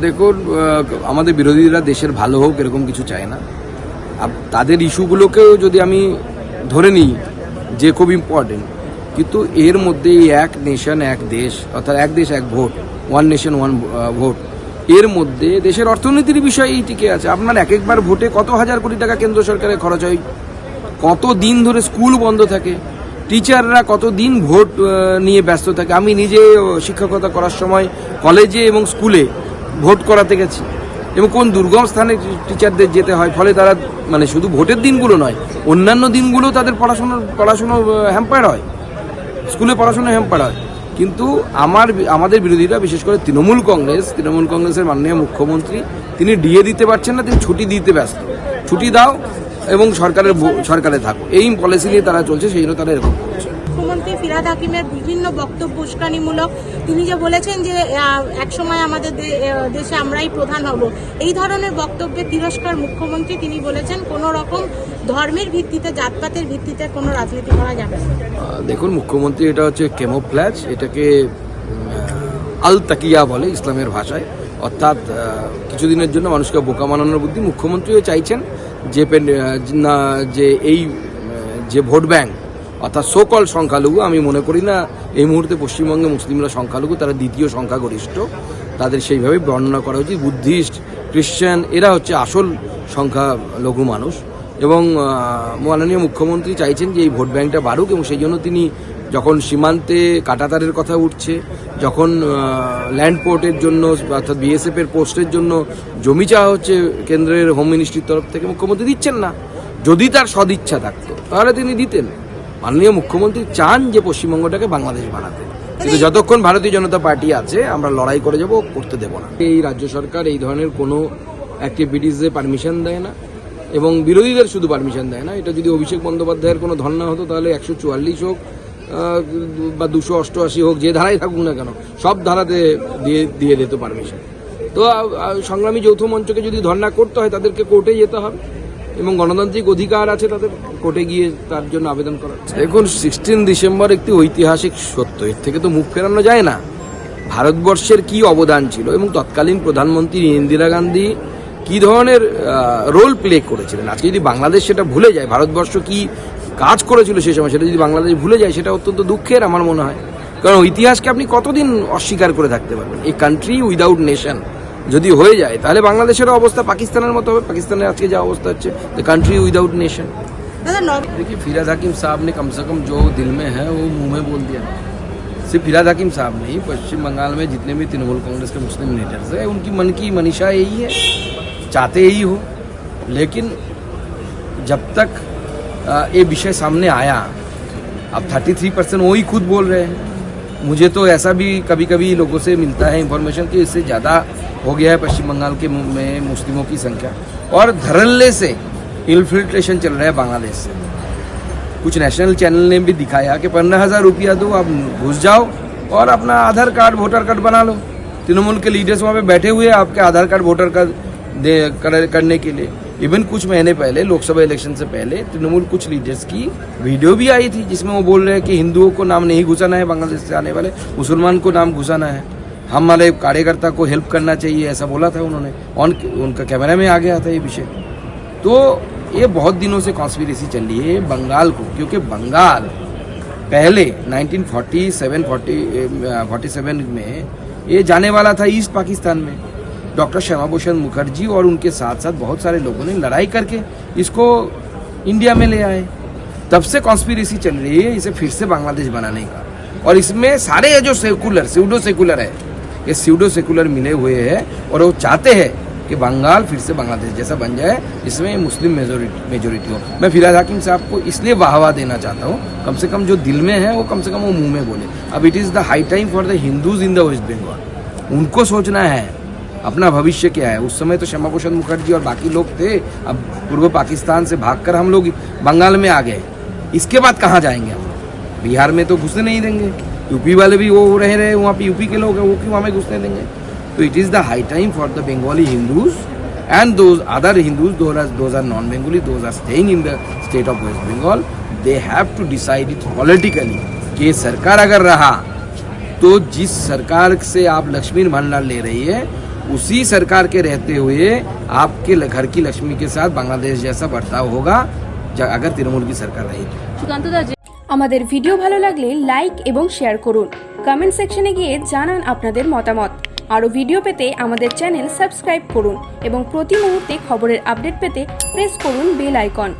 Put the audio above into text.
দেখুন আমাদের বিরোধীরা দেশের ভালো হোক এরকম কিছু চায় না। আব- তাদের ইস্যুগুলোকেও যদি আমি ধরে নিই, যে খুব ইম্পর্টেন্ট কিন্তু এর মধ্যে এক নেশন এক দেশ, অর্থাৎ এক দেশ, এক vote one nation one vote এর মধ্যে দেশের অর্থনীতির বিষয় এই টিকে আছে। আপনার এক একবার ভোটে কত হাজার কোটি টাকা কেন্দ্র সরকারের খরচ হয়? কত দিন ধরে স্কুল বন্ধ থাকে? টিচাররা কত দিন ভোট নিয়ে ব্যস্ত থাকে? আমি নিজে শিক্ষকতা করার সময় কলেজে এবং স্কুলে ভোট করাতে গেছি। এবং কোন দুর্গম স্থানে টিচারদের যেতে হয়, ফলে তারা মানে শুধু ভোটের দিনগুলো নয়, অন্যান্য দিনগুলো তাদের পড়াশোনার, পড়াশুনো হ্যাম্পার হয়। স্কুলে পড়াশোনা হ্যাম্পার হয়। কিন্তু আমার আমাদের বিরোধীরা, বিশেষ করে তৃণমূল কংগ্রেস, তৃণমূল কংগ্রেসের মাননীয় মুখ্যমন্ত্রী, তিনি ডিএ দিতে পারছেন না, তিনি ছুটি দিতে ব্যস্ত। ছুটি দাও এবং সরকারের সরকারে থাকো। এই পলিসি নিয়ে তারা চলছে, সেই জন্য তারা এরকম করছে। মুখ্যমন্ত্রী ফিরাদ হাকিমের বিভিন্ন বক্তব্য উস্কানিমূলক। তিনি যে বলেছেন যে একসময় আমাদের দেশে আমরাই প্রধান হব। এই ধরনের বক্তব্যে তিরস্কার মুখ্যমন্ত্রী তিনি বলেছেন, কোনো রকম ধর্মের ভিত্তিতে, জাতপাতের ভিত্তিতে কোনো রাজনীতি করা যাবে দেখুন, মুখ্যমন্ত্রী এটা হচ্ছে কেমোফ্ল্যাজ এটাকে আল তাকিয়া বলে ইসলামের ভাষায়। অর্থাৎ কিছুদিনের জন্য মানুষকে বোকা মানানোর বুদ্ধি মুখ্যমন্ত্রীও চাইছেন। যে না, যে এই যে ভোট ব্যাংক অর্থাৎ সোকল সংখ্যালঘু, আমি মনে করি না এই মুহূর্তে পশ্চিমবঙ্গে মুসলিমরা সংখ্যালঘু, তারা দ্বিতীয় সংখ্যাগরিষ্ঠ তাদের সেইভাবে বর্ণনা করা উচিত, বুদ্ধিস্ট, খ্রিশ্চান, এরা হচ্ছে আসল সংখ্যালঘু মানুষ। এবং মাননীয় মুখ্যমন্ত্রী চাইছেন যে এই ভোট ব্যাংকটা বাড়ুক এবং সেই জন্য তিনি যখন সীমান্তে কাটাতারের কথা উঠছে, যখন ল্যান্ড পোর্টের জন্য, অর্থাৎ বিএসএফ এর পোস্টের জন্য জমি চাওয়া হচ্ছে কেন্দ্রের হোম মিনিস্ট্রির তরফ থেকে, মুখ্যমন্ত্রী দিচ্ছেন না। যদি তার সদিচ্ছা থাকতো, তাহলে তিনি দিতেন। মাননীয় মুখ্যমন্ত্রী চান যে পশ্চিমবঙ্গটাকে বাংলাদেশ বানাতে। কিন্তু যতক্ষণ ভারতীয় জনতা পার্টি আছে আমরা লড়াই করে যাব করতে দেব না। এই রাজ্য সরকার এই ধরনের কোনো অ্যাক্টিভিটিসে পারমিশন দেয় না এবং বিরোধীদের শুধু পারমিশন দেয় না। এটা যদি অভিষেক বন্দ্যোপাধ্যায়ের কোনো ধর্ণা হতো তাহলে একশো চুয়াল্লিশ হোক বা দুশো অষ্টআশি হোক যে ধারাই থাকুক না কেন সব ধারাতে দিয়ে দিয়ে দিত পারমিশন তো সংগ্রামী যৌথ মঞ্চকে যদি ধর্ণা করতে হয় তাদেরকে কোর্টে যেতে হবে। এবং গণতান্ত্রিক অধিকার আছে তাদের কোর্টে গিয়ে তার জন্য আবেদন করা দেখুন সিক্সটিন ডিসেম্বর একটি ঐতিহাসিক সত্য। এর থেকে তো মুখ ফেরানো যায় না। ভারতবর্ষের কি অবদান ছিল এবং তৎকালীন প্রধানমন্ত্রী ইন্দিরা গান্ধী কি ধরনের রোল প্লে করেছিলেন? আজকে যদি বাংলাদেশ সেটা ভুলে যায়, ভারতবর্ষ কি কাজ করেছিল সে সময় সেটা যদি বাংলাদেশ ভুলে যায়, সেটা অত্যন্ত দুঃখের আমার মনে হয়। কারণ ইতিহাসকে আপনি কতদিন অস্বীকার করে থাকতে পারবেন? এই কান্ট্রি উইদাউট নেশন যদি হয়ে যায় তাহলে বাংলাদেশের অবস্থা পাকিস্তানের মতো হবে পাকিস্তানের আজকে যা অবস্থা হচ্ছে দ্য কান্ট্রি উইদাউট नेशन দাদা নব देखिए फिराज हकीम साहब ने कम से कम जो दिल में है वो मुंह में बोल दिया सिर्फ फिराज हकीम साहब नहीं पश्चिम बंगाल में जितने भी तृणमूल कांग्रेस के मुस्लिम लीडर्स हैं उनकी मन की मनीषा यही है चाहते यही हो लेकिन जब तक अ, ये विषय सामने आया अब 33 परसेंट वही खुद बोल रहे हैं मुझे तो ऐसा भी कभी कभी लोगों से मिलता है इन्फॉर्मेशन कि इससे ज़्यादा हो गया है पश्चिम बंगाल के में मुस्लिमों की संख्या। और धरल्ले से इन्फिल्ट्रेशन चल रहा है बांग्लादेश से। कुछ नेशनल चैनल ने भी दिखाया कि पंद्रह हज़ार रुपया दो, आप घुस जाओ और अपना आधार कार्ड वोटर कार्ड बना लो। तृणमूल के लीडर्स वहाँ पे बैठे हुए हैं आपके आधार कार्ड वोटर कार्ड दे, कर- करने के लिए। इवन कुछ महीने पहले, लोकसभा इलेक्शन से पहले, तृणमूल कुछ लीडर्स की वीडियो भी आई थी, जिसमें वो बोल रहे हैं कि हिंदुओं को नाम नहीं घुसाना है, बांग्लादेश से आने वाले मुसलमान को नाम घुसाना है। हम हमारे कार्यकर्ता को हेल्प करना चाहिए, ऐसा बोला था उन्होंने। ऑन उनका कैमरा में आ गया था ये विषय। तो ये बहुत दिनों से कॉन्स्पिरेसी चल रही है बंगाल को, क्योंकि बंगाल पहले 1947 40 47 में ये जाने वाला था ईस्ट पाकिस्तान में। डॉक्टर श्यामा भूषण मुखर्जी और उनके साथ साथ बहुत सारे लोगों ने लड़ाई करके इसको इंडिया में ले आए। तब से कॉन्स्पिरेसी चल रही है, इसे फिर से बांग्लादेश बनाने का। और इसमें सारे जो सेकुलर स्यूडो सेकुलर है, ये सीडो सेकुलर मिले हुए हैं और वो चाहते हैं कि बंगाल फिर से बांग्लादेश जैसा बन जाए इसमें मुस्लिम मेजोरिटी मेजोरिटी हो। मैं फिराज हाकिम साहब को इसलिए वाहवा देना चाहता हूँ, कम से कम जो दिल में है, वो कम से कम वो मुँह में बोले। अब it is the high time for the Hindus in the West Bengal उनको सोचना है अपना भविष्य क्या है? उस समय तो श्यामा प्रसाद मुखर्जी और बाकी लोग थे। अब पूर्व पाकिस्तान से भागकर हम लोग बंगाल में आ गए। इसके बाद कहाँ जाएँगे हम बिहार में तो घुसने नहीं देंगे। यूपी वाले भी वो रह रहे वहाँ पे यूपी के लोग हैं, वो क्यों हमें घुसने देंगे? तो it is the high time for the Bengali Hindus and those other Hindus those are non Bengali those are staying in the state of West Bengal they have to decide it politically कि सरकार अगर रहा तो जिस सरकार से आप लक्ष्मी भंडार ले रही है उसी सरकार के रहते हुए आपके ल- घर की लक्ष्मी के साथ बांग्लादेश जैसा बर्ताव होगा ज- अगर तृणमूल की सरकार रहेगी সুকান্ত দা যে- আমাদের ভিডিও ভালো লাগলে লাইক এবং শেয়ার করুন কমেন্ট সেকশনে গিয়ে জানান আপনাদের মতামত আরও ভিডিও পেতে আমাদের চ্যানেল সাবস্ক্রাইব করুন এবং প্রতি মুহূর্তে খবরের আপডেট পেতে প্রেস করুন বেল আইকন